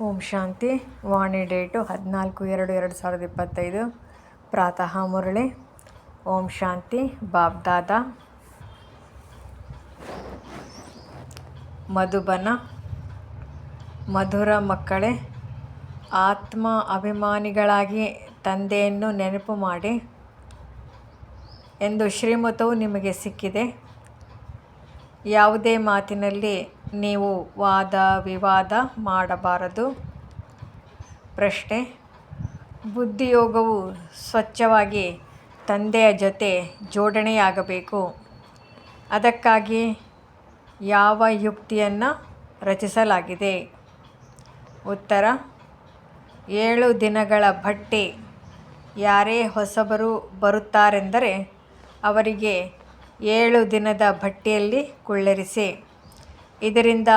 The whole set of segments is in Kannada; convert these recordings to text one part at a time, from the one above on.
ಓಂ ಶಾಂತಿ. ವಾಣಿ ಡೇಟು ಹದಿನಾಲ್ಕು ಎರಡು ಎರಡು ಸಾವಿರದ ಇಪ್ಪತ್ತೈದು. ಪ್ರಾತಃ ಮುರಳಿ. ಓಂ ಶಾಂತಿ. ಬಾಬ್ದಾದ ಮಧುಬನ. ಮಧುರ ಮಕ್ಕಳೇ, ಆತ್ಮ ಅಭಿಮಾನಿಗಳಾಗಿ ತಂದೆಯನ್ನು ನೆನಪು ಮಾಡಿ. ಎಂದು ಶ್ರೀಮತವು ನಿಮಗೆ ಸಿಕ್ಕಿದೆ. ಯಾವುದೇ ಮಾತಿನಲ್ಲಿ ನೀವು ವಾದ ವಿವಾದ ಮಾಡಬಾರದು. ಪ್ರಶ್ನೆ, ಬುದ್ಧಿಯೋಗವು ಸ್ವಚ್ಛವಾಗಿ ತಂದೆಯ ಜೊತೆ ಜೋಡಣೆಯಾಗಬೇಕು. ಅದಕ್ಕಾಗಿ ಯಾವ ಯುಕ್ತಿಯನ್ನು ರಚಿಸಲಾಗಿದೆ? ಉತ್ತರ, ಏಳು ದಿನಗಳ ಭಟ್ಟಿ. ಯಾರೇ ಹೊಸಬರು ಬರುತ್ತಾರೆಂದರೆ ಅವರಿಗೆ ಏಳು ದಿನದ ಭಟ್ಟಿಯಲ್ಲಿ ಕುಳ್ಳಿರಿಸಿ. ಇದರಿಂದ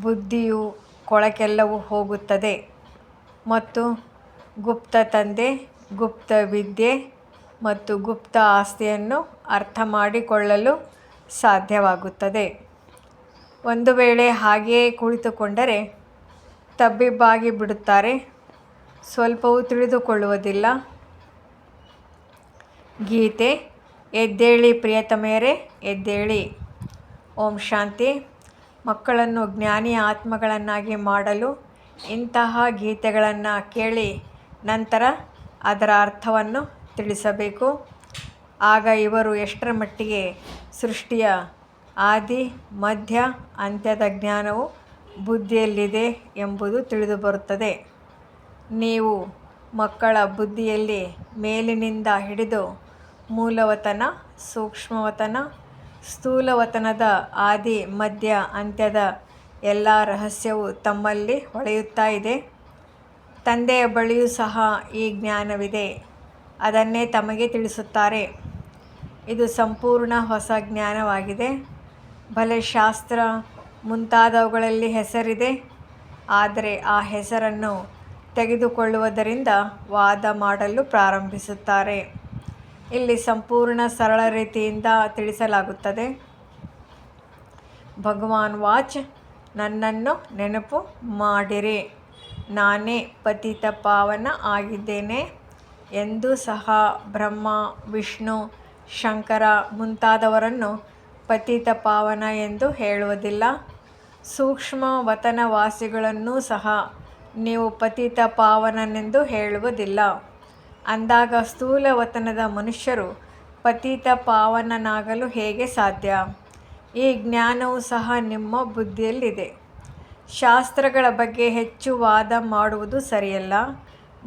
ಬುದ್ಧಿಯು ಕೊಳಕೆಲ್ಲವೂ ಹೋಗುತ್ತದೆ. ಮತ್ತು ಗುಪ್ತ ತಂದೆ, ಗುಪ್ತ ವಿದ್ಯೆ ಮತ್ತು ಗುಪ್ತ ಆಸ್ತಿಯನ್ನು ಅರ್ಥ ಮಾಡಿಕೊಳ್ಳಲು ಸಾಧ್ಯವಾಗುತ್ತದೆ. ಒಂದು ವೇಳೆ ಹಾಗೆಯೇ ಕುಳಿತುಕೊಂಡರೆ ತಬ್ಬಿಬ್ಬಾಗಿ ಬಿಡುತ್ತಾರೆ. ಸ್ವಲ್ಪವೂ ತಿಳಿದುಕೊಳ್ಳುವುದಿಲ್ಲ. ಗೀತೆ, ಎದ್ದೇಳಿ ಪ್ರಿಯತಮೆಯರೇ, ಎದ್ದೇಳಿ. ಓಂ ಶಾಂತಿ. ಮಕ್ಕಳನ್ನು ಜ್ಞಾನಿ ಆತ್ಮಗಳನ್ನಾಗಿ ಮಾಡಲು ಇಂತಹ ಗೀತೆಗಳನ್ನು ಕೇಳಿ ನಂತರ ಅದರ ಅರ್ಥವನ್ನು ತಿಳಿಸಬೇಕು. ಆಗ ಇವರು ಎಷ್ಟರ ಮಟ್ಟಿಗೆ ಸೃಷ್ಟಿಯ ಆದಿ, ಮಧ್ಯ, ಅಂತ್ಯದ ಜ್ಞಾನವು ಬುದ್ಧಿಯಲ್ಲಿದೆ ಎಂಬುದು ತಿಳಿದು ಬರುತ್ತದೆ. ನೀವು ಮಕ್ಕಳ ಬುದ್ಧಿಯಲ್ಲಿ ಮೇಲಿನಿಂದ ಹಿಡಿದು ಮೂಲವತನ, ಸೂಕ್ಷ್ಮವತನ ಸ್ಥೂಲವತನದ ಆದಿ, ಮಧ್ಯ, ಅಂತ್ಯದ ಎಲ್ಲ ರಹಸ್ಯವು ತಮ್ಮಲ್ಲಿ ಹೊಳೆಯುತ್ತಾ ಇದೆ. ತಂದೆಯ ಬಳಿಯೂ ಸಹ ಈ ಜ್ಞಾನವಿದೆ. ಅದನ್ನೇ ತಮಗೆ ತಿಳಿಸುತ್ತಾರೆ. ಇದು ಸಂಪೂರ್ಣ ಹೊಸ ಜ್ಞಾನವಾಗಿದೆ. ಭಲೆ ಶಾಸ್ತ್ರ ಮುಂತಾದವುಗಳಲ್ಲಿ ಹೆಸರಿದೆ. ಆದರೆ ಆ ಹೆಸರನ್ನು ತೆಗೆದುಕೊಳ್ಳುವುದರಿಂದ ವಾದ ಮಾಡಲು ಪ್ರಾರಂಭಿಸುತ್ತಾರೆ. ಇಲ್ಲಿ ಸಂಪೂರ್ಣ ಸರಳ ರೀತಿಯಿಂದ ತಿಳಿಸಲಾಗುತ್ತದೆ. ಭಗವಾನ್ ವಾಚ್, ನನ್ನನ್ನು ನೆನಪು ಮಾಡಿರಿ. ನಾನೇ ಪತಿತ ಪಾವನ ಆಗಿದ್ದೇನೆ ಎಂದು ಸಹ ಬ್ರಹ್ಮ, ವಿಷ್ಣು, ಶಂಕರ ಮುಂತಾದವರನ್ನು ಪತಿತ ಪಾವನ ಎಂದು ಹೇಳುವುದಿಲ್ಲ. ಸೂಕ್ಷ್ಮ ವತನವಾಸಿಗಳನ್ನೂ ಸಹ ನೀವು ಪತಿತ ಪಾವನನೆಂದು ಹೇಳುವುದಿಲ್ಲ. ಅಂದಾಗ ಸ್ಥೂಲ ವತನದ ಮನುಷ್ಯರು ಪತೀತ ಪಾವನನಾಗಲು ಹೇಗೆ ಸಾಧ್ಯ? ಈ ಜ್ಞಾನವು ಸಹ ನಿಮ್ಮ ಬುದ್ಧಿಯಲ್ಲಿದೆ. ಶಾಸ್ತ್ರಗಳ ಬಗ್ಗೆ ಹೆಚ್ಚು ವಾದ ಮಾಡುವುದು ಸರಿಯಲ್ಲ.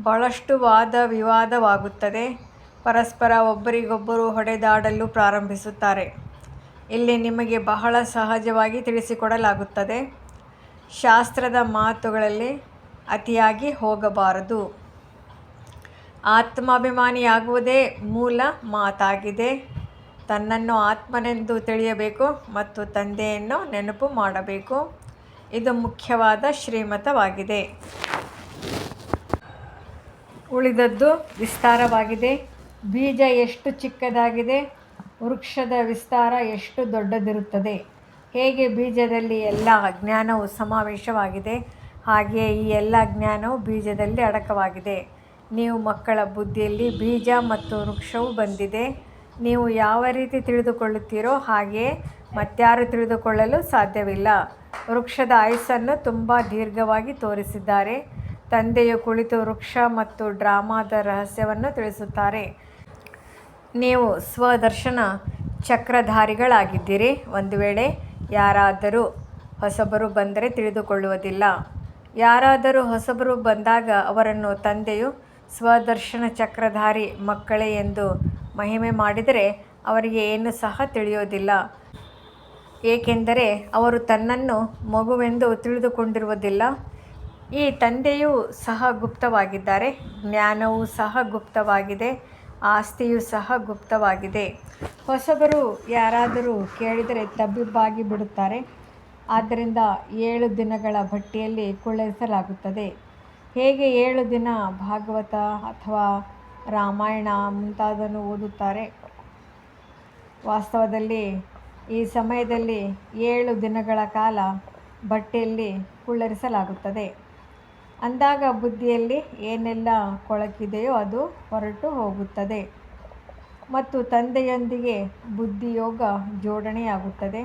ಬಹಳಷ್ಟು ವಾದ ವಿವಾದವಾಗುತ್ತದೆ. ಪರಸ್ಪರ ಒಬ್ಬರಿಗೊಬ್ಬರು ಹೊಡೆದಾಡಲು ಪ್ರಾರಂಭಿಸುತ್ತಾರೆ. ಇಲ್ಲಿ ನಿಮಗೆ ಬಹಳ ಸಹಜವಾಗಿ ತಿಳಿಸಿಕೊಡಲಾಗುತ್ತದೆ. ಶಾಸ್ತ್ರದ ಮಾತುಗಳಲ್ಲಿ ಅತಿಯಾಗಿ ಹೋಗಬಾರದು. ಆತ್ಮಾಭಿಮಾನಿಯಾಗುವುದೇ ಮೂಲ ಮಾತಾಗಿದೆ. ತನ್ನನ್ನು ಆತ್ಮನೆಂದು ತಿಳಿಯಬೇಕು ಮತ್ತು ತಂದೆಯನ್ನು ನೆನಪು ಮಾಡಬೇಕು. ಇದು ಮುಖ್ಯವಾದ ಶ್ರೀಮತವಾಗಿದೆ. ಉಳಿದದ್ದು ವಿಸ್ತಾರವಾಗಿದೆ. ಬೀಜ ಎಷ್ಟು ಚಿಕ್ಕದಾಗಿದೆ, ವೃಕ್ಷದ ವಿಸ್ತಾರ ಎಷ್ಟು ದೊಡ್ಡದಿರುತ್ತದೆ, ಹೇಗೆ ಬೀಜದಲ್ಲಿ ಎಲ್ಲ ಜ್ಞಾನವು ಸಮಾವೇಶವಾಗಿದೆ, ಹಾಗೆಯೇ ಈ ಎಲ್ಲ ಜ್ಞಾನವು ಬೀಜದಲ್ಲಿ ಅಡಕವಾಗಿದೆ. ನೀವು ಮಕ್ಕಳ ಬುದ್ಧಿಯಲ್ಲಿ ಬೀಜ ಮತ್ತು ವೃಕ್ಷವು ಬಂದಿದೆ. ನೀವು ಯಾವ ರೀತಿ ತಿಳಿದುಕೊಳ್ಳುತ್ತೀರೋ ಹಾಗೆಯೇ ಮತ್ಯಾರು ತಿಳಿದುಕೊಳ್ಳಲು ಸಾಧ್ಯವಿಲ್ಲ. ವೃಕ್ಷದ ಆಯಸ್ಸನ್ನು ತುಂಬ ದೀರ್ಘವಾಗಿ ತೋರಿಸಿದ್ದಾರೆ. ತಂದೆಯು ಕುಳಿತು ವೃಕ್ಷ ಮತ್ತು ಡ್ರಾಮಾದ ರಹಸ್ಯವನ್ನು ತಿಳಿಸುತ್ತಾರೆ. ನೀವು ಸ್ವದರ್ಶನ ಚಕ್ರಧಾರಿಗಳಾಗಿದ್ದೀರಿ. ಒಂದು ವೇಳೆ ಯಾರಾದರೂ ಹೊಸಬರು ಬಂದರೆ ತಿಳಿದುಕೊಳ್ಳುವುದಿಲ್ಲ. ಯಾರಾದರೂ ಹೊಸಬರು ಬಂದಾಗ ಅವರನ್ನು ತಂದೆಯು ಸ್ವದರ್ಶನ ಚಕ್ರಧಾರಿ ಮಕ್ಕಳೇ ಎಂದು ಮಹಿಮೆ ಮಾಡಿದರೆ ಅವರಿಗೆ ಏನು ಸಹ ತಿಳಿಯೋದಿಲ್ಲ. ಏಕೆಂದರೆ ಅವರು ತನ್ನನ್ನು ಮಗುವೆಂದು ತಿಳಿದುಕೊಂಡಿರುವುದಿಲ್ಲ. ಈ ತಂದೆಯೂ ಸಹ ಗುಪ್ತವಾಗಿದ್ದಾರೆ. ಜ್ಞಾನವೂ ಸಹ ಗುಪ್ತವಾಗಿದೆ. ಆಸ್ತಿಯೂ ಸಹ ಗುಪ್ತವಾಗಿದೆ. ಹೊಸಬರು ಯಾರಾದರೂ ಕೇಳಿದರೆ ತಬ್ಬಿಬ್ಬಾಗಿ ಬಿಡುತ್ತಾರೆ. ಆದ್ದರಿಂದ ಏಳು ದಿನಗಳ ಭಟ್ಟಿಯಲ್ಲಿ ಕುಳ್ಳಿರಿಸಲಾಗುತ್ತದೆ. ಹೇಗೆ ಏಳು ದಿನ ಭಾಗವತ ಅಥವಾ ರಾಮಾಯಣ ಮುಂತಾದನ್ನು ಓದುತ್ತಾರೆ? ವಾಸ್ತವದಲ್ಲಿ ಈ ಸಮಯದಲ್ಲಿ ಏಳು ದಿನಗಳ ಕಾಲ ಬಟ್ಟೆಯಲ್ಲಿ ಕುಳ್ಳರಿಸಲಾಗುತ್ತದೆ. ಅಂದಾಗ ಬುದ್ಧಿಯಲ್ಲಿ ಏನೆಲ್ಲ ಕೊಳಕಿದೆಯೋ ಅದು ಹೊರಟು ಹೋಗುತ್ತದೆ. ಮತ್ತು ತಂದೆಯೊಂದಿಗೆ ಬುದ್ಧಿಯೋಗ ಜೋಡಣೆಯಾಗುತ್ತದೆ.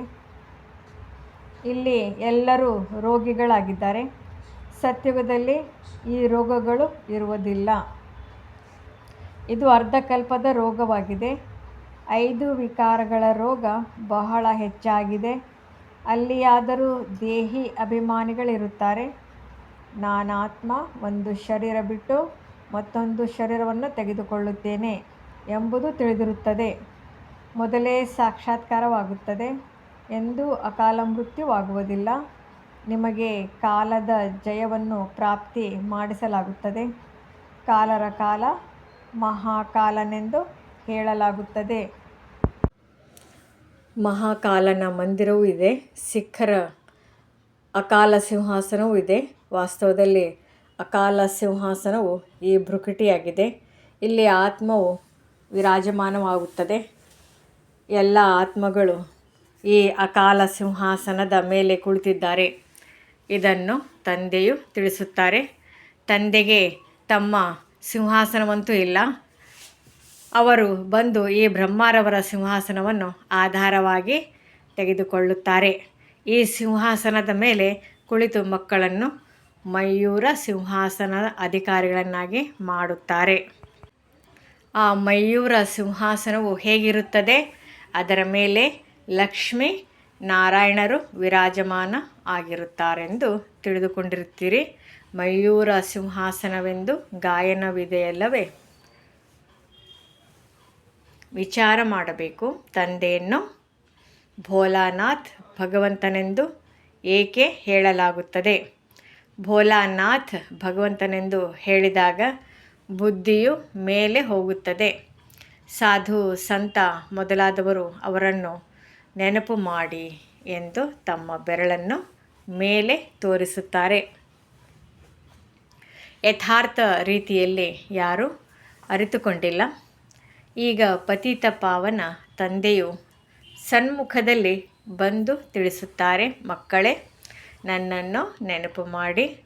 ಇಲ್ಲಿ ಎಲ್ಲರೂ ರೋಗಿಗಳಾಗಿದ್ದಾರೆ. ಸತ್ಯುಗದಲ್ಲಿ ಈ ರೋಗಗಳು ಇರುವುದಿಲ್ಲ. ಇದು ಅರ್ಧಕಲ್ಪದ ರೋಗವಾಗಿದೆ. ಐದು ವಿಕಾರಗಳ ರೋಗ ಬಹಳ ಹೆಚ್ಚಾಗಿದೆ. ಅಲ್ಲಿಯಾದರೂ ದೇಹಿ ಅಭಿಮಾನಿಗಳಿರುತ್ತಾರೆ. ನಾನಾತ್ಮ ಒಂದು ಶರೀರ ಬಿಟ್ಟು ಮತ್ತೊಂದು ಶರೀರವನ್ನು ತೆಗೆದುಕೊಳ್ಳುತ್ತೇನೆ ಎಂಬುದು ತಿಳಿದಿರುತ್ತದೆ. ಮೊದಲೇ ಸಾಕ್ಷಾತ್ಕಾರವಾಗುತ್ತದೆ. ಎಂದು ಅಕಾಲ ಮೃತ್ಯುವಾಗುವುದಿಲ್ಲ. ನಿಮಗೆ ಕಾಲದ ಜಯವನ್ನು ಪ್ರಾಪ್ತಿ ಮಾಡಿಸಲಾಗುತ್ತದೆ. ಕಾಲರ ಕಾಲ ಮಹಾಕಾಲನೆಂದು ಹೇಳಲಾಗುತ್ತದೆ. ಮಹಾಕಾಲನ ಮಂದಿರವೂ ಇದೆ ಸಿಖ್ಖರ ಅಕಾಲ ಸಿಂಹಾಸನವೂ ಇದೆ. ವಾಸ್ತವದಲ್ಲಿ ಅಕಾಲ ಸಿಂಹಾಸನವು ಈ ಭ್ರುಕುಟಿಯಾಗಿದೆ. ಇಲ್ಲಿ ಆತ್ಮವು ವಿರಾಜಮಾನವಾಗುತ್ತದೆ. ಎಲ್ಲ ಆತ್ಮಗಳು ಈ ಅಕಾಲ ಸಿಂಹಾಸನದ ಮೇಲೆ ಕುಳಿತಿದ್ದಾರೆ. ಇದನ್ನು ತಂದೆಯು ತಿಳಿಸುತ್ತಾರೆ. ತಂದೆಗೆ ತಮ್ಮ ಸಿಂಹಾಸನವಂತೂ ಇಲ್ಲ. ಅವರು ಬಂದು ಈ ಬ್ರಹ್ಮಾರವರ ಸಿಂಹಾಸನವನ್ನು ಆಧಾರವಾಗಿ ತೆಗೆದುಕೊಳ್ಳುತ್ತಾರೆ. ಈ ಸಿಂಹಾಸನದ ಮೇಲೆ ಕುಳಿತು ಮಕ್ಕಳನ್ನು ಮಯೂರ ಸಿಂಹಾಸನದ ಅಧಿಕಾರಿಗಳನ್ನಾಗಿ ಮಾಡುತ್ತಾರೆ. ಆ ಮಯೂರ ಸಿಂಹಾಸನವು ಹೇಗಿರುತ್ತದೆ? ಅದರ ಮೇಲೆ ಲಕ್ಷ್ಮೀ ನಾರಾಯಣರು ವಿರಾಜಮಾನ ಆಗಿರುತ್ತಾರೆಂದು ತಿಳಿದುಕೊಂಡಿರುತ್ತೀರಿ. ಮಯೂರ ಸಿಂಹಾಸನವೆಂದು ಗಾಯನವಿದೆಯಲ್ಲವೇ? ವಿಚಾರ ಮಾಡಬೇಕು. ತಂದೆಯನ್ನು ಭೋಲಾನಾಥ್ ಭಗವಂತನೆಂದು ಏಕೆ ಹೇಳಲಾಗುತ್ತದೆ? ಭೋಲಾನಾಥ್ ಭಗವಂತನೆಂದು ಹೇಳಿದಾಗ ಬುದ್ಧಿಯು ಮೇಲೆ ಹೋಗುತ್ತದೆ. ಸಾಧು, ಸಂತ ಮೊದಲಾದವರು ಅವರನ್ನು ನೆನಪು ಮಾಡಿ ಎಂದು ತಮ್ಮ ಬೆರಳನ್ನು ಮೇಲೆ ತೋರಿಸುತ್ತಾರೆ. ಯಥಾರ್ಥ ರೀತಿಯಲ್ಲಿ ಯಾರೂ ಅರಿತುಕೊಂಡಿಲ್ಲ. ಈಗ ಪತಿತ ಪಾವನ ತಂದೆಯು ಸನ್ಮುಖದಲ್ಲಿ ಬಂದು ತಿಳಿಸುತ್ತಾರೆ, ಮಕ್ಕಳೇ, ನನ್ನನ್ನು ನೆನಪು ಮಾಡಿ,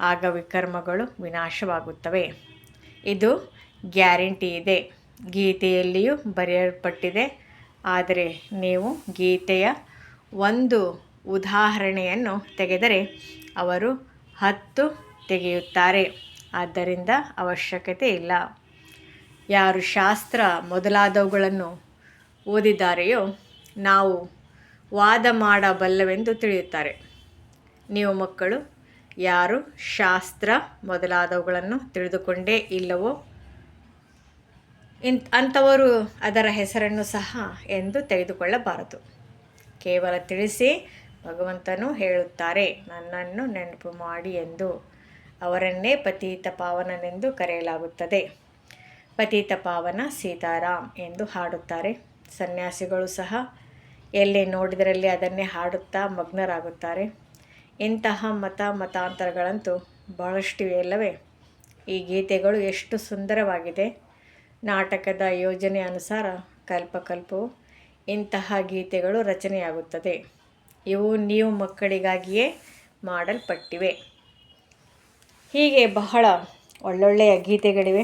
ಆಗ ವಿಕರ್ಮಗಳು ವಿನಾಶವಾಗುತ್ತವೆ. ಇದು ಗ್ಯಾರಂಟಿ ಇದೆ. ಗೀತೆಯಲ್ಲಿಯೂ ಬರೆಯಲ್ಪಟ್ಟಿದೆ. ಆದರೆ ನೀವು ಗೀತೆಯ ಒಂದು ಉದಾಹರಣೆಯನ್ನು ತೆಗೆದರೆ ಅವರು ಹತ್ತು ತೆಗೆಯುತ್ತಾರೆ. ಆದ್ದರಿಂದ ಅವಶ್ಯಕತೆ ಇಲ್ಲ. ಯಾರು ಶಾಸ್ತ್ರ ಮೊದಲಾದವುಗಳನ್ನು ಓದಿದ್ದಾರೆಯೋ ನಾವು ವಾದ ಮಾಡಬಲ್ಲವೆಂದು ತಿಳಿಯುತ್ತಾರೆ. ನೀವು ಮಕ್ಕಳು, ಯಾರು ಶಾಸ್ತ್ರ ಮೊದಲಾದವುಗಳನ್ನು ತಿಳಿದುಕೊಂಡೇ ಇಲ್ಲವೋ ಇನ್ ಅಂಥವರು ಅದರ ಹೆಸರನ್ನು ಸಹ ಎಂದು ತೆಗೆದುಕೊಳ್ಳಬಾರದು. ಕೇವಲ ತಿಳಿಸಿ ಭಗವಂತನು ಹೇಳುತ್ತಾರೆ, ನನ್ನನ್ನು ನೆನಪು ಮಾಡಿ ಎಂದು ಅವರನ್ನೇ ಪತೀತ ಪಾವನನೆಂದು ಕರೆಯಲಾಗುತ್ತದೆ. ಪತೀತ ಪಾವನ ಸೀತಾರಾಮ್ ಎಂದು ಹಾಡುತ್ತಾರೆ. ಸನ್ಯಾಸಿಗಳು ಸಹ ಎಲ್ಲಿ ನೋಡಿದರಲ್ಲಿ ಅದನ್ನೇ ಹಾಡುತ್ತಾ ಮಗ್ನರಾಗುತ್ತಾರೆ. ಇಂತಹ ಮತ ಮತಾಂತರಗಳಂತೂ ಬಹಳಷ್ಟಿವೆ ಅಲ್ಲವೇ ಈ ಗೀತೆಗಳು ಎಷ್ಟು ಸುಂದರವಾಗಿದೆ. ನಾಟಕದ ಯೋಜನೆ ಅನುಸಾರ ಕಲ್ಪಕಲ್ಪವು ಇಂತಹ ಗೀತೆಗಳು ರಚನೆಯಾಗುತ್ತದೆ. ಇವು ನೀವು ಮಕ್ಕಳಿಗಾಗಿಯೇ ಮಾಡಲ್ಪಟ್ಟಿವೆ. ಹೀಗೆ ಬಹಳ ಒಳ್ಳೊಳ್ಳೆಯ ಗೀತೆಗಳಿವೆ.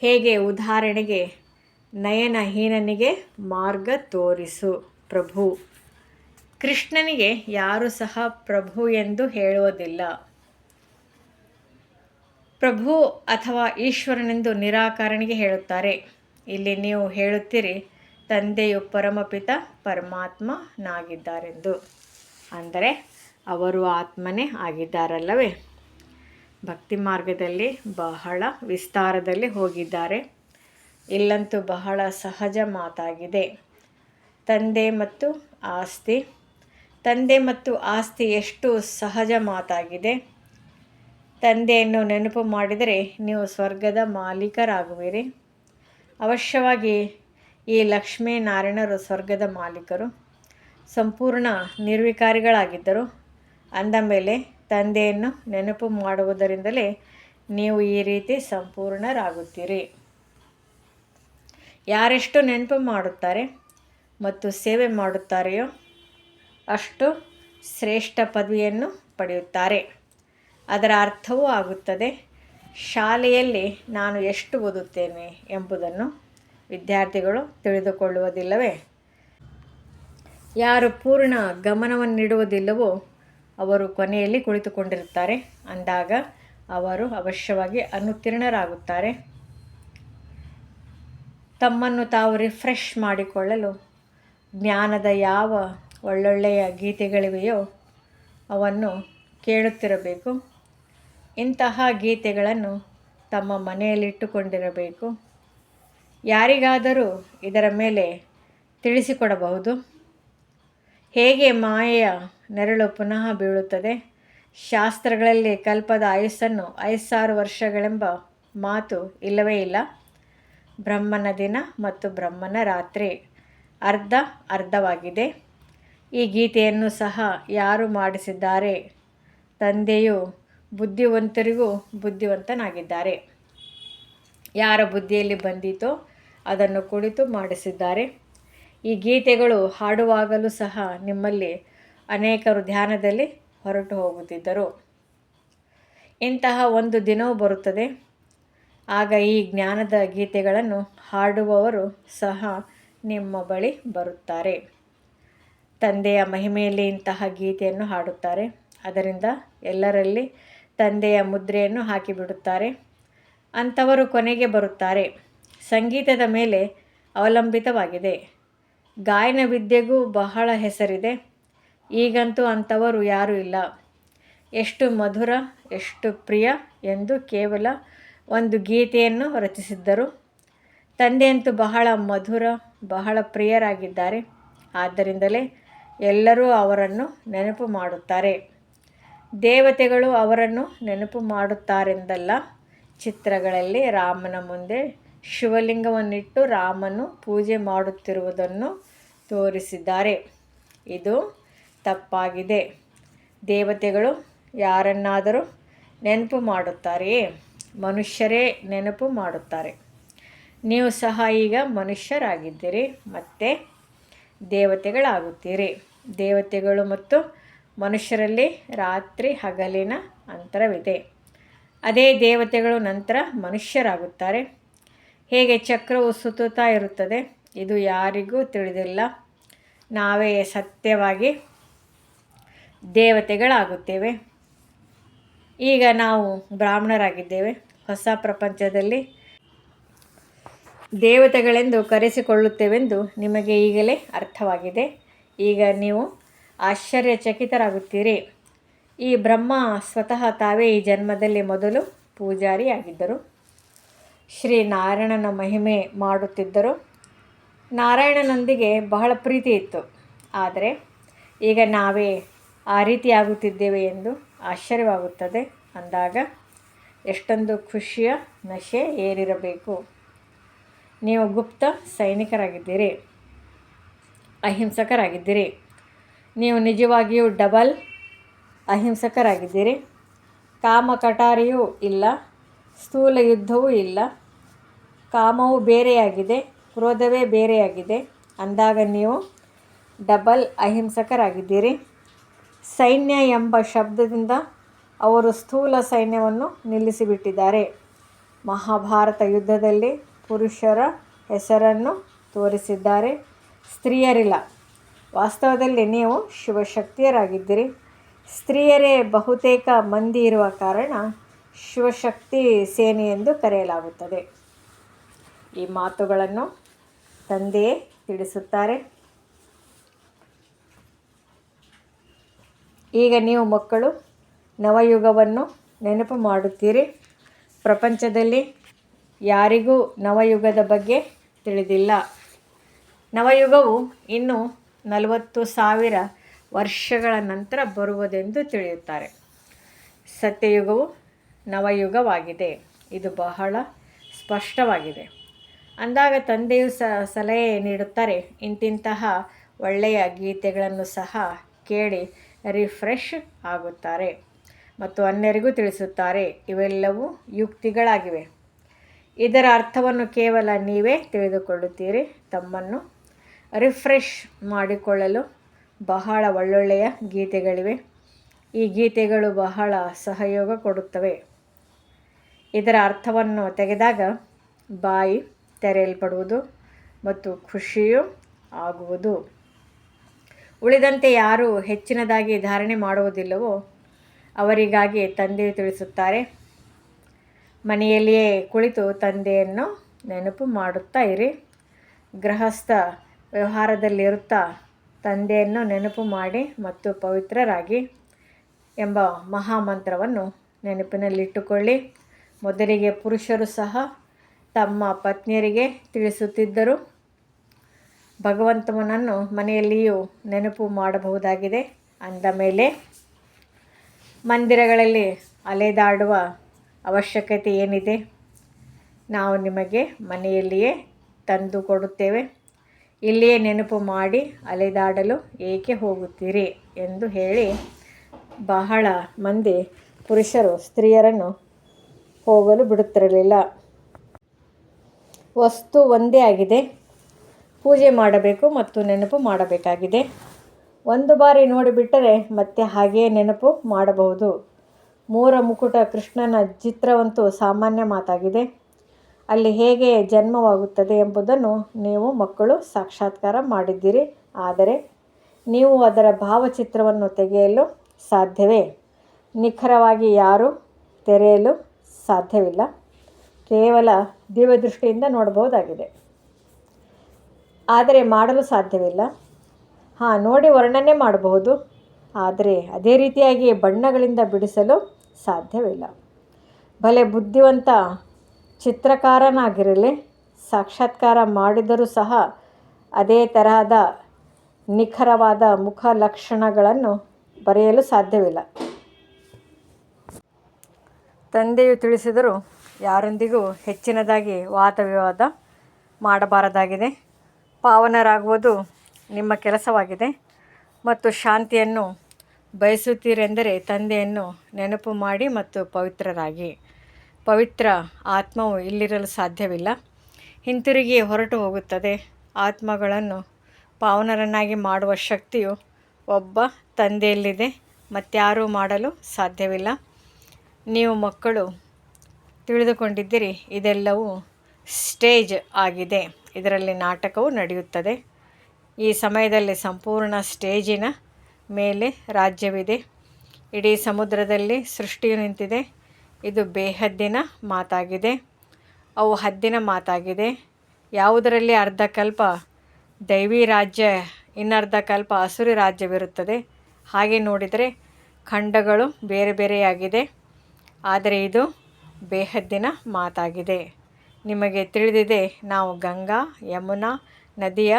ಹೇಗೆ ಉದಾಹರಣೆಗೆ, ನಯನಹೀನನಿಗೆ ಮಾರ್ಗ ತೋರಿಸು ಪ್ರಭು. ಕೃಷ್ಣನಿಗೆ ಯಾರು ಸಹ ಪ್ರಭು ಎಂದು ಹೇಳುವುದಿಲ್ಲ. ಪ್ರಭು ಅಥವಾ ಈಶ್ವರನೆಂದು ನಿರಾಕರಣೆಗೆ ಹೇಳುತ್ತಾರೆ. ಇಲ್ಲಿ ನೀವು ಹೇಳುತ್ತೀರಿ ತಂದೆಯು ಪರಮಪಿತ ಪರಮಾತ್ಮನಾಗಿದ್ದಾರೆಂದು. ಅಂದರೆ ಅವರು ಆತ್ಮನೇ ಆಗಿದ್ದಾರಲ್ಲವೇ? ಭಕ್ತಿ ಮಾರ್ಗದಲ್ಲಿ ಬಹಳ ವಿಸ್ತಾರದಲ್ಲಿ ಹೋಗಿದ್ದಾರೆ. ಇಲ್ಲಂತೂ ಬಹಳ ಸಹಜ ಮಾತಾಗಿದೆ. ತಂದೆ ಮತ್ತು ಆಸ್ತಿ. ತಂದೆ ಮತ್ತು ಆಸ್ತಿ ಎಷ್ಟು ಸಹಜ ಮಾತಾಗಿದೆ. ತಂದೆಯನ್ನು ನೆನಪು ಮಾಡಿದರೆ ನೀವು ಸ್ವರ್ಗದ ಮಾಲೀಕರಾಗುವಿರಿ. ಅವಶ್ಯವಾಗಿ ಈ ಲಕ್ಷ್ಮೀನಾರಾಯಣರು ಸ್ವರ್ಗದ ಮಾಲೀಕರು, ಸಂಪೂರ್ಣ ನಿರ್ವಿಕಾರಿಗಳಾಗಿದ್ದರು. ಅಂದ ಮೇಲೆ ತಂದೆಯನ್ನು ನೆನಪು ಮಾಡುವುದರಿಂದಲೇ ನೀವು ಈ ರೀತಿ ಸಂಪೂರ್ಣರಾಗುತ್ತೀರಿ. ಯಾರೆಷ್ಟು ನೆನಪು ಮಾಡುತ್ತಾರೆ ಮತ್ತು ಸೇವೆ ಮಾಡುತ್ತಾರೆಯೋ ಅಷ್ಟು ಶ್ರೇಷ್ಠ ಪದವಿಯನ್ನು ಪಡೆಯುತ್ತಾರೆ. ಅದರ ಅರ್ಥವೂ ಆಗುತ್ತದೆ, ಶಾಲೆಯಲ್ಲಿ ನಾನು ಎಷ್ಟು ಓದುತ್ತೇನೆ ಎಂಬುದನ್ನು ವಿದ್ಯಾರ್ಥಿಗಳು ತಿಳಿದುಕೊಳ್ಳುವುದಿಲ್ಲವೇ? ಯಾರು ಪೂರ್ಣ ಗಮನವನ್ನಿಡುವುದಿಲ್ಲವೋ ಅವರು ಕೊನೆಯಲ್ಲಿ ಕುಳಿತುಕೊಂಡಿರುತ್ತಾರೆ. ಅಂದಾಗ ಅವರು ಅವಶ್ಯವಾಗಿ ಅನುತ್ತೀರ್ಣರಾಗುತ್ತಾರೆ. ತಮ್ಮನ್ನು ತಾವು ರಿಫ್ರೆಶ್ ಮಾಡಿಕೊಳ್ಳಲು ಜ್ಞಾನದ ಯಾವ ಒಳ್ಳೊಳ್ಳೆಯ ಗೀತೆಗಳಿವೆಯೋ ಅವನ್ನು ಕೇಳುತ್ತಿರಬೇಕು. ಇಂತಹ ಗೀತೆಗಳನ್ನು ತಮ್ಮ ಮನೆಯಲ್ಲಿಟ್ಟುಕೊಂಡಿರಬೇಕು. ಯಾರಿಗಾದರೂ ಇದರ ಮೇಲೆ ತಿಳಿಸಿಕೊಡಬಹುದು. ಹೇಗೆ ಮಾಯೆಯ ನೆರಳು ಪುನಃ ಬೀಳುತ್ತದೆ? ಶಾಸ್ತ್ರಗಳಲ್ಲಿ ಕಲ್ಪದ ಆಯುಸ್ಸನ್ನು ಐದು ವರ್ಷಗಳೆಂಬ ಮಾತು ಇಲ್ಲವೇ ಇಲ್ಲ. ಬ್ರಹ್ಮನ ದಿನ ಮತ್ತು ಬ್ರಹ್ಮನ ರಾತ್ರಿ ಅರ್ಧ ಅರ್ಧವಾಗಿದೆ. ಈ ಗೀತೆಯನ್ನು ಸಹ ಯಾರು ಮಾಡಿಸಿದ್ದಾರೆ? ತಂದೆಯು ಬುದ್ಧಿವಂತರಿಗೂ ಬುದ್ಧಿವಂತನಾಗಿದ್ದಾರೆ. ಯಾರ ಬುದ್ಧಿಯಲ್ಲಿ ಬಂದಿತೋ ಅದನ್ನು ಕುಳಿತು ಮಾಡಿಸಿದ್ದಾರೆ. ಈ ಗೀತೆಗಳು ಹಾಡುವಾಗಲೂ ಸಹ ನಿಮ್ಮಲ್ಲಿ ಅನೇಕರು ಧ್ಯಾನದಲ್ಲಿ ಹೊರಟು ಹೋಗುತ್ತಿದ್ದರು. ಇಂತಹ ಒಂದು ದಿನವೂ ಬರುತ್ತದೆ. ಆಗ ಈ ಜ್ಞಾನದ ಗೀತೆಗಳನ್ನು ಹಾಡುವವರು ಸಹ ನಿಮ್ಮ ಬಳಿ ಬರುತ್ತಾರೆ. ತಂದೆಯ ಮಹಿಮೆಯಲ್ಲಿ ಇಂತಹ ಗೀತೆಯನ್ನು ಹಾಡುತ್ತಾರೆ. ಅದರಿಂದ ಎಲ್ಲರಲ್ಲಿ ತಂದೆಯ ಮುದ್ರೆಯನ್ನು ಹಾಕಿಬಿಡುತ್ತಾರೆ. ಅಂಥವರು ಕೊನೆಗೆ ಬರುತ್ತಾರೆ. ಸಂಗೀತದ ಮೇಲೆ ಅವಲಂಬಿತವಾಗಿದೆ. ಗಾಯನ ವಿದ್ಯೆಗೂ ಬಹಳ ಹೆಸರಿದೆ. ಈಗಂತೂ ಅಂಥವರು ಯಾರೂ ಇಲ್ಲ. ಎಷ್ಟು ಮಧುರ, ಎಷ್ಟು ಪ್ರಿಯ ಎಂದು ಕೇವಲ ಒಂದು ಗೀತೆಯನ್ನು ರಚಿಸಿದ್ದರು. ತಂದೆಯಂತೂ ಬಹಳ ಮಧುರ, ಬಹಳ ಪ್ರಿಯರಾಗಿದ್ದಾರೆ. ಆದ್ದರಿಂದಲೇ ಎಲ್ಲರೂ ಅವರನ್ನು ನೆನಪು ಮಾಡುತ್ತಾರೆ. ದೇವತೆಗಳು ಅವರನ್ನು ನೆನಪು ಮಾಡುತ್ತಾರೆಂದಲ್ಲ. ಚಿತ್ರಗಳಲ್ಲಿ ರಾಮನ ಮುಂದೆ ಶಿವಲಿಂಗವನ್ನಿಟ್ಟು ರಾಮನು ಪೂಜೆ ಮಾಡುತ್ತಿರುವುದನ್ನು ತೋರಿಸಿದ್ದಾರೆ. ಇದು ತಪ್ಪಾಗಿದೆ. ದೇವತೆಗಳು ಯಾರನ್ನಾದರೂ ನೆನಪು ಮಾಡುತ್ತಾರೆಯೇ? ಮನುಷ್ಯರೇ ನೆನಪು ಮಾಡುತ್ತಾರೆ. ನೀವು ಸಹ ಈಗ ಮನುಷ್ಯರಾಗಿದ್ದೀರಿ, ಮತ್ತು ದೇವತೆಗಳಾಗುತ್ತೀರಿ. ದೇವತೆಗಳು ಮತ್ತು ಮನುಷ್ಯರಲ್ಲಿ ರಾತ್ರಿ ಹಗಲಿನ ಅಂತರವಿದೆ. ಅದೇ ದೇವತೆಗಳು ನಂತರ ಮನುಷ್ಯರಾಗುತ್ತಾರೆ. ಹೇಗೆ ಚಕ್ರವು ಸುತ್ತುತ್ತಾ ಇರುತ್ತದೆ, ಇದು ಯಾರಿಗೂ ತಿಳಿದಿಲ್ಲ. ನಾವೇ ಸತ್ಯವಾಗಿ ದೇವತೆಗಳಾಗುತ್ತೇವೆ. ಈಗ ನಾವು ಬ್ರಾಹ್ಮಣರಾಗಿದ್ದೇವೆ. ಹೊಸ ಪ್ರಪಂಚದಲ್ಲಿ ದೇವತೆಗಳೆಂದು ಕರೆಸಿಕೊಳ್ಳುತ್ತೇವೆಂದು ನಿಮಗೆ ಈಗಲೇ ಅರ್ಥವಾಗಿದೆ. ಈಗ ನೀವು ಆಶ್ಚರ್ಯಚಕಿತರಾಗುತ್ತೀರಿ. ಈ ಬ್ರಹ್ಮ ಸ್ವತಃ ತಾವೇ ಈ ಜನ್ಮದಲ್ಲಿ ಮೊದಲು ಪೂಜಾರಿಯಾಗಿದ್ದರು. ಶ್ರೀ ನಾರಾಯಣನ ಮಹಿಮೆ ಮಾಡುತ್ತಿದ್ದರು. ನಾರಾಯಣನೊಂದಿಗೆ ಬಹಳ ಪ್ರೀತಿ ಇತ್ತು. ಆದರೆ ಈಗ ನಾವೇ ಆ ರೀತಿ ಆಗುತ್ತಿದ್ದೇವೆ ಎಂದು ಆಶ್ಚರ್ಯವಾಗುತ್ತದೆ. ಅಂದಾಗ, ಎಷ್ಟೊಂದು ಖುಷಿಯ ನಶೆ ಏರಿರಬೇಕು. ನೀವು ಗುಪ್ತ ಸೈನಿಕರಾಗಿದ್ದೀರಿ, ಅಹಿಂಸಕರಾಗಿದ್ದೀರಿ. ನೀವು ನಿಜವಾಗಿಯೂ ಡಬಲ್ ಅಹಿಂಸಕರಾಗಿದ್ದೀರಿ. ಕಾಮ ಕಟಾರಿಯೂ ಇಲ್ಲ. ಸ್ಥೂಲ ಯುದ್ಧವೂ ಇಲ್ಲ. ಕಾಮವು ಬೇರೆಯಾಗಿದೆ. ಕ್ರೋಧವೇ ಬೇರೆಯಾಗಿದೆ. ಅಂದಾಗ ನೀವು ಡಬಲ್ ಅಹಿಂಸಕರಾಗಿದ್ದೀರಿ. ಸೈನ್ಯ ಎಂಬ ಶಬ್ದದಿಂದ ಅವರು ಸ್ಥೂಲ ಸೈನ್ಯವನ್ನು ನಿಲ್ಲಿಸಿಬಿಟ್ಟಿದ್ದಾರೆ. ಮಹಾಭಾರತ ಯುದ್ಧದಲ್ಲಿ ಪುರುಷರ ಹೆಸರನ್ನು ತೋರಿಸಿದ್ದಾರೆ. ಸ್ತ್ರೀಯರಿಲ್ಲ. ವಾಸ್ತವದಲ್ಲಿ ನೀವು ಶಿವಶಕ್ತಿಯರಾಗಿದ್ದೀರಿ. ಸ್ತ್ರೀಯರೇ ಬಹುತೇಕ ಮಂದಿ ಇರುವ ಕಾರಣ ಶಿವಶಕ್ತಿ ಸೇನೆ ಎಂದು ಕರೆಯಲಾಗುತ್ತದೆ. ಈ ಮಾತುಗಳನ್ನು ತಂದೆಯೇ ತಿಳಿಸುತ್ತಾರೆ. ಈಗ ನೀವು ಮಕ್ಕಳು, ನವಯುಗವನ್ನು ನೆನಪು ಮಾಡುತ್ತೀರಿ. ಪ್ರಪಂಚದಲ್ಲಿ ಯಾರಿಗೂ ನವಯುಗದ ಬಗ್ಗೆ ತಿಳಿದಿಲ್ಲ. ನವಯುಗವು ಇನ್ನು ನಲವತ್ತು ಸಾವಿರ ವರ್ಷಗಳ ನಂತರ ಬರುವುದೆಂದು ತಿಳಿಯುತ್ತಾರೆ. ಸತ್ಯಯುಗವು ನವಯುಗವಾಗಿದೆ. ಇದು ಬಹಳ ಸ್ಪಷ್ಟವಾಗಿದೆ. ಅಂದಾಗ ತಂದೆಯು ಸ, ಸಲಹೆ ನೀಡುತ್ತಾರೆ. ಇಂತಿಂತಹ ಒಳ್ಳೆಯ ಗೀತೆಗಳನ್ನು ಸಹ ಕೇಳಿ ರಿಫ್ರೆಶ್ ಆಗುತ್ತಾರೆ ಮತ್ತು ಅನ್ಯರಿಗೂ ತಿಳಿಸುತ್ತಾರೆ. ಇವೆಲ್ಲವೂ ಯುಕ್ತಿಗಳಾಗಿವೆ. ಇದರ ಅರ್ಥವನ್ನು ಕೇವಲ ನೀವೇ ತಿಳಿದುಕೊಳ್ಳುತ್ತೀರಿ. ತಮ್ಮನ್ನು ರಿಫ್ರೆಶ್ ಮಾಡಿಕೊಳ್ಳಲು ಬಹಳ ಒಳ್ಳೊಳ್ಳೆಯ ಗೀತೆಗಳಿವೆ. ಈ ಗೀತೆಗಳು ಬಹಳ ಸಹಯೋಗ ಕೊಡುತ್ತವೆ. ಇದರ ಅರ್ಥವನ್ನು ತೆಗೆದಾಗ ಬಾಯಿ ತೆರೆಯಲ್ಪಡುವುದು ಮತ್ತು ಖುಷಿಯೂ ಆಗುವುದು. ಉಳಿದಂತೆ ಯಾರು ಹೆಚ್ಚಿನದಾಗಿ ಧಾರಣೆ ಮಾಡುವುದಿಲ್ಲವೋ ಅವರಿಗಾಗಿ ತಂದೆ ತಿಳಿಸುತ್ತಾರೆ, ಮನೆಯಲ್ಲಿಯೇ ಕುಳಿತು ತಂದೆಯನ್ನು ನೆನಪು ಮಾಡುತ್ತಾ ಇರಿ. ಗೃಹಸ್ಥ ವ್ಯವಹಾರದಲ್ಲಿರುತ್ತಾ ತಂದೆಯನ್ನು ನೆನಪು ಮಾಡಿ ಮತ್ತು ಪವಿತ್ರರಾಗಿ ಎಂಬ ಮಹಾಮಂತ್ರವನ್ನು ನೆನಪಿನಲ್ಲಿಟ್ಟುಕೊಳ್ಳಿ. ಮೊದಲಿಗೆ ಪುರುಷರು ಸಹ ತಮ್ಮ ಪತ್ನಿಯರಿಗೆ ತಿಳಿಸುತ್ತಿದ್ದರು. ಭಗವಂತನನ್ನು ಮನೆಯಲ್ಲಿಯೂ ನೆನಪು ಮಾಡಬಹುದಾಗಿದೆ. ಅಂದ ಮೇಲೆ, ಮಂದಿರಗಳಲ್ಲಿ ಅಲೆದಾಡುವ ಅವಶ್ಯಕತೆ ಏನಿದೆ? ನಾವು ನಿಮಗೆ ಮನೆಯಲ್ಲಿಯೇ ತಂದು ಕೊಡುತ್ತೇವೆ. ಇಲ್ಲಿಯೇ ನೆನಪು ಮಾಡಿ ಅಲೆದಾಡಲು ಏಕೆ ಹೋಗುತ್ತೀರಿ? ಎಂದು ಹೇಳಿ ಬಹಳ ಮಂದಿ ಪುರುಷರು ಸ್ತ್ರೀಯರನ್ನು ಹೋಗಲು ಬಿಡುತ್ತಿರಲಿಲ್ಲ. ವಸ್ತು ಒಂದೇ ಆಗಿದೆ. ಪೂಜೆ ಮಾಡಬೇಕು ಮತ್ತು ನೆನಪು ಮಾಡಬೇಕಾಗಿದೆ. ಒಂದು ಬಾರಿ ನೋಡಿಬಿಟ್ಟರೆ ಮತ್ತೆ ಹಾಗೆಯೇ ನೆನಪು ಮಾಡಬಹುದು. ಮೂರ ಮುಕುಟ ಕೃಷ್ಣನ ಚಿತ್ರವಂತೂ ಸಾಮಾನ್ಯ ಮಾತಾಗಿದೆ. ಅಲ್ಲಿ ಹೇಗೆ ಜನ್ಮವಾಗುತ್ತದೆ ಎಂಬುದನ್ನು ನೀವು ಮಕ್ಕಳು ಸಾಕ್ಷಾತ್ಕಾರ ಮಾಡಿದ್ದೀರಿ. ಆದರೆ ನೀವು ಅದರ ಭಾವಚಿತ್ರವನ್ನು ತೆಗೆಯಲು ಸಾಧ್ಯವೇ? ನಿಖರವಾಗಿ ಯಾರು ತೆರೆಯಲು? ಸಾಧ್ಯವಿಲ್ಲ. ಕೇವಲ ದಿವ್ಯದೃಷ್ಟಿಯಿಂದ ನೋಡಬಹುದಾಗಿದೆ. ಆದರೆ ಮಾಡಲು ಸಾಧ್ಯವಿಲ್ಲ. ಹಾಂ, ನೋಡಿ ವರ್ಣನೆ ಮಾಡಬಹುದು. ಆದರೆ ಅದೇ ರೀತಿಯಾಗಿ ಬಣ್ಣಗಳಿಂದ ಬಿಡಿಸಲು ಸಾಧ್ಯವಿಲ್ಲ. ಭಲೆ ಬುದ್ಧಿವಂತ ಚಿತ್ರಕಾರನಾಗಿರಲಿ, ಸಾಕ್ಷಾತ್ಕಾರ ಮಾಡಿದರೂ ಸಹ ಅದೇ ತರಹದ ನಿಖರವಾದ ಮುಖ ಲಕ್ಷಣಗಳನ್ನು ಬರೆಯಲು ಸಾಧ್ಯವಿಲ್ಲ. ತಂದೆಯು ತಿಳಿಸಿದರೂ ಯಾರೊಂದಿಗೂ ಹೆಚ್ಚಿನದಾಗಿ ವಾದವಿವಾದ ಮಾಡಬಾರದಾಗಿದೆ. ಪಾವನರಾಗುವುದು ನಿಮ್ಮ ಕೆಲಸವಾಗಿದೆ ಮತ್ತು ಶಾಂತಿಯನ್ನು ಬಯಸುತ್ತೀರೆಂದರೆ ತಂದೆಯನ್ನು ನೆನಪು ಮಾಡಿ ಮತ್ತು ಪವಿತ್ರರಾಗಿ. ಪವಿತ್ರ ಆತ್ಮವು ಇಲ್ಲಿರಲು ಸಾಧ್ಯವಿಲ್ಲ. ಹಿಂತಿರುಗಿ ಹೊರಟು ಹೋಗುತ್ತದೆ. ಆತ್ಮಗಳನ್ನು ಪಾವನರನ್ನಾಗಿ ಮಾಡುವ ಶಕ್ತಿಯು ಒಬ್ಬ ತಂದೆಯಲ್ಲಿದೆ. ಮತ್ತಾರೂ ಮಾಡಲು ಸಾಧ್ಯವಿಲ್ಲ. ನೀವು ಮಕ್ಕಳು ತಿಳಿದುಕೊಂಡಿದ್ದೀರಿ, ಇದೆಲ್ಲವೂ ಸ್ಟೇಜ್ ಆಗಿದೆ. ಇದರಲ್ಲಿ ನಾಟಕವು ನಡೆಯುತ್ತದೆ. ಈ ಸಮಯದಲ್ಲಿ ಸಂಪೂರ್ಣ ಸ್ಟೇಜಿನ ಮೇಲೆ ರಾಜ್ಯವಿದೆ. ಇಡೀ ಸಮುದ್ರದಲ್ಲಿ ಸೃಷ್ಟಿಯು ನಿಂತಿದೆ. ಇದು ಬೇಹದ್ದಿನ ಮಾತಾಗಿದೆ. ಅವು ಹದ್ದಿನ ಮಾತಾಗಿದೆ. ಯಾವುದರಲ್ಲಿ ಅರ್ಧ ಕಲ್ಪ ದೈವಿ ರಾಜ್ಯ, ಇನ್ನರ್ಧ ಕಲ್ಪ ಅಸುರಿ ರಾಜ್ಯವಿರುತ್ತದೆ. ಹಾಗೆ ನೋಡಿದರೆ ಖಂಡಗಳು ಬೇರೆ ಬೇರೆಯಾಗಿದೆ. ಆದರೆ ಇದು ಬೇಹದ್ದಿನ ಮಾತಾಗಿದೆ. ನಿಮಗೆ ತಿಳಿದಿದೆ, ನಾವು ಗಂಗಾ, ಯಮುನಾ ನದಿಯ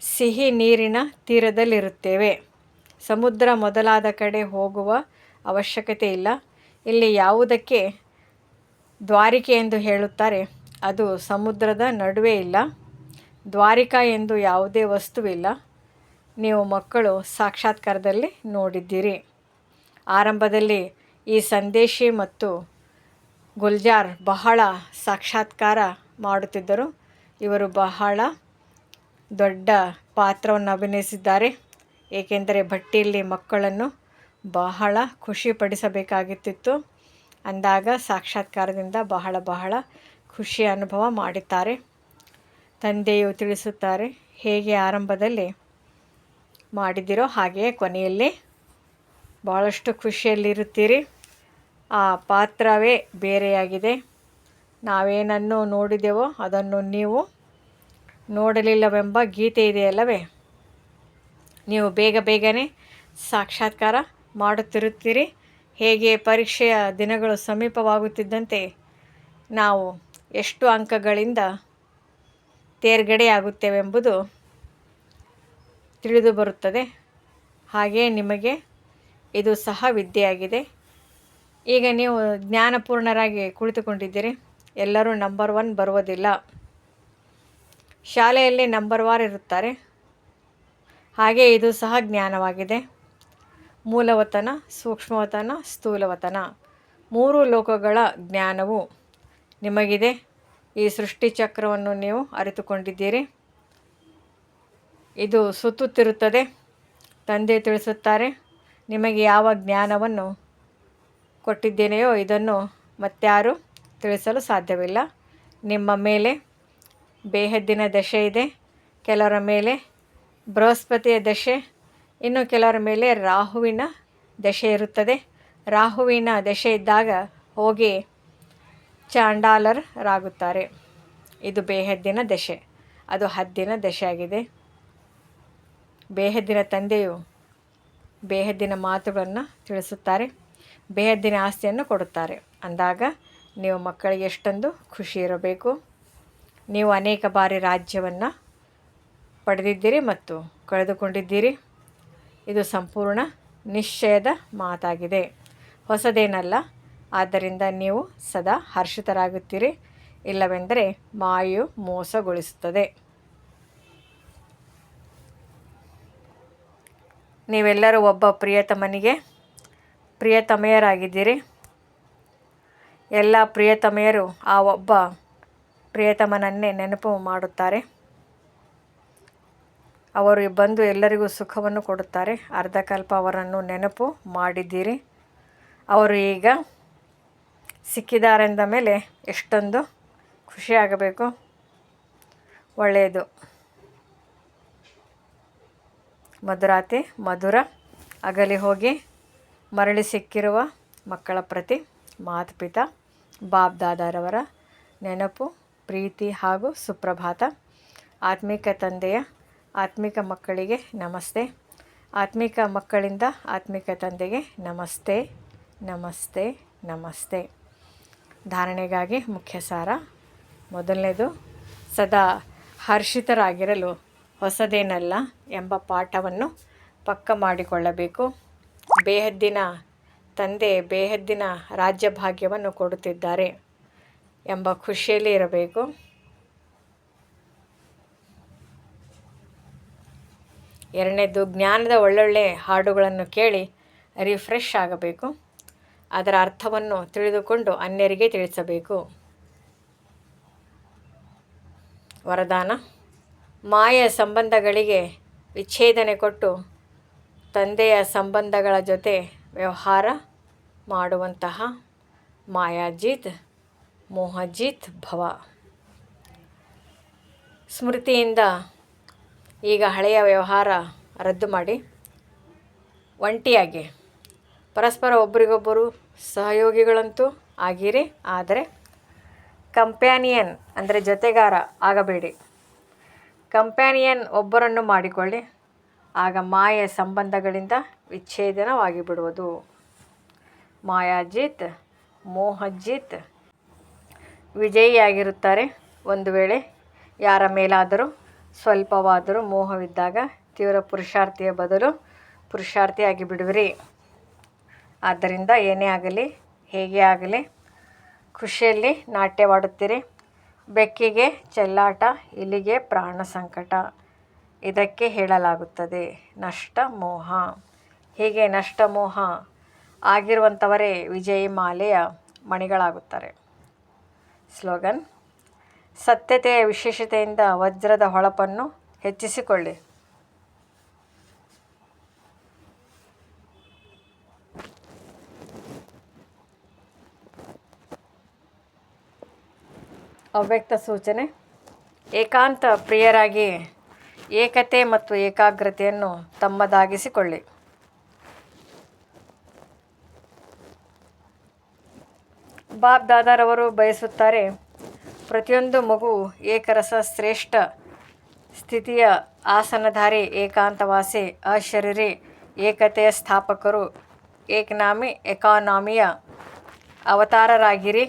ಸಿಹಿ ನೀರಿನ ತೀರದಲ್ಲಿರುತ್ತೇವೆ. ಸಮುದ್ರ ಮೊದಲಾದ ಕಡೆ ಹೋಗುವ ಅವಶ್ಯಕತೆ ಇಲ್ಲ. ಇಲ್ಲಿ ಯಾವುದಕ್ಕೆ ದ್ವಾರಿಕೆ ಎಂದು ಹೇಳುತ್ತಾರೆ, ಅದು ಸಮುದ್ರದ ನಡುವೆ ಇಲ್ಲ. ದ್ವಾರಿಕಾ ಎಂದು ಯಾವುದೇ ವಸ್ತುವಿಲ್ಲ. ನೀವು ಮಕ್ಕಳು ಸಾಕ್ಷಾತ್ಕಾರದಲ್ಲಿ ನೋಡಿದ್ದೀರಿ. ಆರಂಭದಲ್ಲಿ ಈ ಸಂದೇಶಿ ಮತ್ತು ಗುಲ್ಜಾರ್ ಬಹಳ ಸಾಕ್ಷಾತ್ಕಾರ ಮಾಡುತ್ತಿದ್ದರು. ಇವರು ಬಹಳ ದೊಡ್ಡ ಪಾತ್ರವನ್ನು ಅಭಿನಯಿಸಿದ್ದಾರೆ. ಏಕೆಂದರೆ ಭಟ್ಟಿಯಲ್ಲಿ ಮಕ್ಕಳನ್ನು ಬಹಳ ಖುಷಿಪಡಿಸಬೇಕಾಗಿತ್ತಿತ್ತು. ಅಂದಾಗ ಸಾಕ್ಷಾತ್ಕಾರದಿಂದ ಬಹಳ ಬಹಳ ಖುಷಿ ಅನುಭವ ಮಾಡಿದ್ದಾರೆ. ತಂದೆಯು ತಿಳಿಸುತ್ತಾರೆ, ಹೇಗೆ ಆರಂಭದಲ್ಲಿ ಮಾಡಿದಿರೋ ಹಾಗೆಯೇ ಕೊನೆಯಲ್ಲಿ ಭಾಳಷ್ಟು ಖುಷಿಯಲ್ಲಿರುತ್ತೀರಿ. ಆ ಪಾತ್ರವೇ ಬೇರೆಯಾಗಿದೆ. ನಾವೇನನ್ನು ನೋಡಿದೆವೋ ಅದನ್ನು ನೀವು ನೋಡಲಿಲ್ಲವೆಂಬ ಗೀತೆ ಇದೆಯಲ್ಲವೇ? ನೀವು ಬೇಗ ಬೇಗನೆ ಸಾಕ್ಷಾತ್ಕಾರ ಮಾಡುತ್ತಿರುತ್ತೀರಿ. ಹೇಗೆ ಪರೀಕ್ಷೆಯ ದಿನಗಳು ಸಮೀಪವಾಗುತ್ತಿದ್ದಂತೆ ನಾವು ಎಷ್ಟು ಅಂಕಗಳಿಂದ ತೇರ್ಗಡೆಯಾಗುತ್ತೇವೆಂಬುದು ತಿಳಿದು ಬರುತ್ತದೆ. ಹಾಗೆಯೇ ನಿಮಗೆ ಇದು ಸಹ ವಿದ್ಯೆಯಾಗಿದೆ. ಈಗ ನೀವು ಜ್ಞಾನಪೂರ್ಣರಾಗಿ ಕುಳಿತುಕೊಂಡಿದ್ದೀರಿ. ಎಲ್ಲರೂ ನಂಬರ್ ಒನ್ ಬರುವುದಿಲ್ಲ. ಶಾಲೆಯಲ್ಲಿ ನಂಬರ್ ವಾರ್ ಇರುತ್ತಾರೆ. ಹಾಗೆ ಇದು ಸಹ ಜ್ಞಾನವಾಗಿದೆ. ಮೂಲವತನ, ಸೂಕ್ಷ್ಮವತನ, ಸ್ಥೂಲವತನ. ಮೂರು ಲೋಕಗಳ ಜ್ಞಾನವು ನಿಮಗಿದೆ. ಈ ಸೃಷ್ಟಿ ಚಕ್ರವನ್ನು ನೀವು ಅರಿತುಕೊಂಡಿದ್ದೀರಿ. ಇದು ಸುತ್ತುತ್ತಿರುತ್ತದೆ. ತಂದೆ ತಿಳಿಸುತ್ತಾರೆ, ನಿಮಗೆ ಯಾವ ಜ್ಞಾನವನ್ನು ಕೊಟ್ಟಿದ್ದೇನೆಯೋ ಇದನ್ನು ಮತ್ತಾರು ತಿಳಿಸಲು ಸಾಧ್ಯವಿಲ್ಲ. ನಿಮ್ಮ ಮೇಲೆ ಬೇಹದ್ದಿನ ದಶೆ ಇದೆ, ಕೆಲವರ ಮೇಲೆ ಬೃಹಸ್ಪತಿಯ ದಶೆ, ಇನ್ನು ಕೆಲವರ ಮೇಲೆ ರಾಹುವಿನ ದಶೆ ಇರುತ್ತದೆ. ರಾಹುವಿನ ದಶೆ ಇದ್ದಾಗ ಹೋಗಿ ಚಾಂಡಾಲರಾಗುತ್ತಾರೆ ಇದು ಬೇಹದ್ದಿನ ದಶೆ, ಅದು ಹದ್ದಿನ ದಶೆ ಆಗಿದೆ. ಬೇಹದ್ದಿನ ತಂದೆಯು ಬೇಹದ್ದಿನ ಮಾತುಗಳನ್ನು ತಿಳಿಸುತ್ತಾರೆ. ಬೇಹದ್ದಿನ ಆಸ್ತಿಯನ್ನು ಕೊಡುತ್ತಾರೆ. ಅಂದಾಗ ನೀವು ಮಕ್ಕಳಿಗೆ ಎಷ್ಟೊಂದು ಖುಷಿ ಇರಬೇಕು. ನೀವು ಅನೇಕ ಬಾರಿ ರಾಜ್ಯವನ್ನು ಪಡೆದಿದ್ದೀರಿ ಮತ್ತು ಕಳೆದುಕೊಂಡಿದ್ದೀರಿ. ಇದು ಸಂಪೂರ್ಣ ನಿಶ್ಚಯದ ಮಾತಾಗಿದೆ. ಹೊಸದೇನಲ್ಲ, ಆದ್ದರಿಂದ ನೀವು ಸದಾ ಹರ್ಷಿತರಾಗುತ್ತೀರಿ. ಇಲ್ಲವೆಂದರೆ ಮಾಯು ಮೋಸಗೊಳಿಸುತ್ತದೆ. ನೀವೆಲ್ಲರೂ ಒಬ್ಬ ಪ್ರಿಯತಮನಿಗೆ ಪ್ರಿಯತಮೆಯರಾಗಿದ್ದೀರಿ. ಎಲ್ಲ ಪ್ರಿಯತಮೆಯರು ಆ ಒಬ್ಬ ಪ್ರಿಯತಮನನ್ನೇ ನೆನಪು ಮಾಡುತ್ತಾರೆ. ಅವರು ಬಂದು ಎಲ್ಲರಿಗೂ ಸುಖವನ್ನು ಕೊಡುತ್ತಾರೆ. ಅರ್ಧಕಲ್ಪ ಅವರನ್ನು ನೆನಪು ಮಾಡಿದ್ದೀರಿ. ಅವರು ಈಗ ಸಿಕ್ಕಿದ್ದಾರೆಂದ ಮೇಲೆ ಎಷ್ಟೊಂದು ಖುಷಿಯಾಗಬೇಕು. ಒಳ್ಳೆಯದು. ಮಧುರಾತಿ ಮಧುರ. ಅಗಲಿ ಹೋಗಿ ಮರಳಿ ಸಿಕ್ಕಿರುವ ಮಕ್ಕಳ ಪ್ರತಿ ಮಾತುಪಿತ ಬಾಬ್ ದಾದಾರವರ ನೆನಪು, ಪ್ರೀತಿ ಹಾಗೂ ಸುಪ್ರಭಾತ. ಆತ್ಮಿಕ ತಂದೆಯ, ಆತ್ಮಿಕ ಮಕ್ಕಳಿಗೆ ನಮಸ್ತೆ. ಆತ್ಮಿಕ ಮಕ್ಕಳಿಂದ ಆತ್ಮಿಕ ತಂದೆಗೆ ನಮಸ್ತೆ ನಮಸ್ತೆ ನಮಸ್ತೆ. ಧಾರಣೆಗಾಗಿ ಮುಖ್ಯ ಸಾರ ಮೊದಲನೇದು, ಸದಾ ಹರ್ಷಿತರಾಗಿರಲು ಹೊಸದೇನಲ್ಲ ಎಂಬ ಪಾಠವನ್ನು ಪಕ್ಕ ಮಾಡಿಕೊಳ್ಳಬೇಕು. ಬೇಹದ್ದಿನ ತಂದೆ ಬೇಹದ್ದಿನ ರಾಜ್ಯ ಭಾಗ್ಯವನ್ನು ಕೊಡುತ್ತಿದ್ದಾರೆ ಎಂಬ ಖುಷಿಯಲ್ಲಿ ಇರಬೇಕು. ಎರಡನೇದು, ಜ್ಞಾನದ ಒಳ್ಳೊಳ್ಳೆ ಹಾಡುಗಳನ್ನು ಕೇಳಿ ರಿಫ್ರೆಶ್ ಆಗಬೇಕು. ಅದರ ಅರ್ಥವನ್ನು ತಿಳಿದುಕೊಂಡು ಅನ್ಯರಿಗೆ ತಿಳಿಸಬೇಕು. ವರದಾನ, ಮಾಯ ಸಂಬಂಧಗಳಿಗೆ ವಿಚ್ಛೇದನೆ ಕೊಟ್ಟು ತಂದೆಯ ಸಂಬಂಧಗಳ ಜೊತೆ ವ್ಯವಹಾರ ಮಾಡುವಂತಹ ಮಾಯಾಜಿತ್, ಮೋಹಜಿತ್ ಭವ. ಸ್ಮೃತಿಯಿಂದ ಈಗ ಹಳೆಯ ವ್ಯವಹಾರ ರದ್ದು ಮಾಡಿ. ಒಂಟಿಯಾಗಿ ಪರಸ್ಪರ ಒಬ್ಬರಿಗೊಬ್ಬರು ಸಹಯೋಗಿಗಳಂತೂ ಆಗಿರಿ, ಆದರೆ ಕಂಪ್ಯಾನಿಯನ್, ಅಂದರೆ ಜೊತೆಗಾರ ಆಗಬೇಡಿ. ಕಂಪ್ಯಾನಿಯನ್ ಒಬ್ಬರನ್ನು ಮಾಡಿಕೊಳ್ಳಿ ಆಗ ಮಾಯೆ ಸಂಬಂಧಗಳಿಂದ ವಿಚ್ಛೇದನವಾಗಿ ಬಿಡುವುದು ಮಾಯಾಜಿತ್, ಮೋಹಜಿತ್ ವಿಜಯಿಯಾಗಿರುತ್ತಾರೆ. ಒಂದು ವೇಳೆ ಯಾರ ಮೇಲಾದರೂ ಸ್ವಲ್ಪವಾದರೂ ಮೋಹವಿದ್ದಾಗ ತೀವ್ರ ಪುರುಷಾರ್ಥಿಯ ಬದಲು ಪುರುಷಾರ್ಥಿಯಾಗಿ ಬಿಡುವಿರಿ. ಆದ್ದರಿಂದ ಏನೇ ಆಗಲಿ, ಹೇಗೆ ಆಗಲಿ, ಖುಷಿಯಲ್ಲಿ ನಾಟ್ಯವಾಡುತ್ತೀರಿ. ಬೆಕ್ಕಿಗೆ ಚೆಲ್ಲಾಟ ಇಲ್ಲಿಗೆ ಪ್ರಾಣ ಸಂಕಟ. ಇದಕ್ಕೆ ಹೇಳಲಾಗುತ್ತದೆ ನಷ್ಟ ಮೋಹ ಹೀಗೆ ನಷ್ಟ ಮೋಹ ಆಗಿರುವಂಥವರೇ ವಿಜಯ ಮಾಲೆಯ ಮಣಿಗಳಾಗುತ್ತಾರೆ. ಸ್ಲೋಗನ್, ಸತ್ಯತೆಯ ವಿಶೇಷತೆಯಿಂದ ವಜ್ರದ ಹೊಳಪನ್ನು ಹೆಚ್ಚಿಸಿಕೊಳ್ಳಿ. ಅವ್ಯಕ್ತ ಸೂಚನೆ, ಏಕಾಂತ ಪ್ರಿಯರಾಗಿ ಏಕತೆ ಮತ್ತು ಏಕಾಗ್ರತೆಯನ್ನು ತಮ್ಮದಾಗಿಸಿಕೊಳ್ಳಿ. ಬಾಬ್ ದಾದಾರವರು ಬಯಸುತ್ತಾರೆ, ಪ್ರತಿಯೊಂದು ಮಗು ಏಕರಸ ಶ್ರೇಷ್ಠ ಸ್ಥಿತಿಯ ಆಸನಧಾರಿ, ಏಕಾಂತವಾಸಿ, ಅಶರೀರಿ, ಏಕತೆಯ ಸ್ಥಾಪಕರು, ಏಕನಾಮಿ ಎಕಾನಾಮಿಯ ಅವತಾರರಾಗಿರಿ.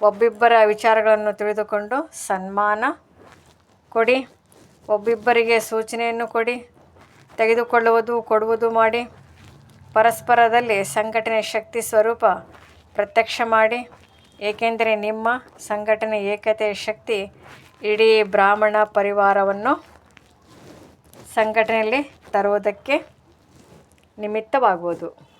ಒಬ್ಬಿಬ್ಬರ ವಿಚಾರಗಳನ್ನು ತಿಳಿದುಕೊಂಡು ಸನ್ಮಾನ ಕೊಡಿ. ಒಬ್ಬಿಬ್ಬರಿಗೆ ಸೂಚನೆಯನ್ನು ಕೊಡಿ, ತೆಗೆದುಕೊಳ್ಳುವುದು, ಕೊಡುವುದು ಮಾಡಿ, ಪರಸ್ಪರದಲ್ಲಿ ಸಂಘಟನೆ ಶಕ್ತಿ ಸ್ವರೂಪ ಪ್ರತ್ಯಕ್ಷ ಮಾಡಿ, ಏಕೆಂದರೆ ನಿಮ್ಮ ಸಂಘಟನೆ ಏಕತೆಯ ಶಕ್ತಿ ಇಡೀ ಬ್ರಾಹ್ಮಣ ಪರಿವಾರವನ್ನು ಸಂಘಟನೆಯಲ್ಲಿ ತರುವುದಕ್ಕೆ ನಿಮಿತ್ತವಾಗುವುದು.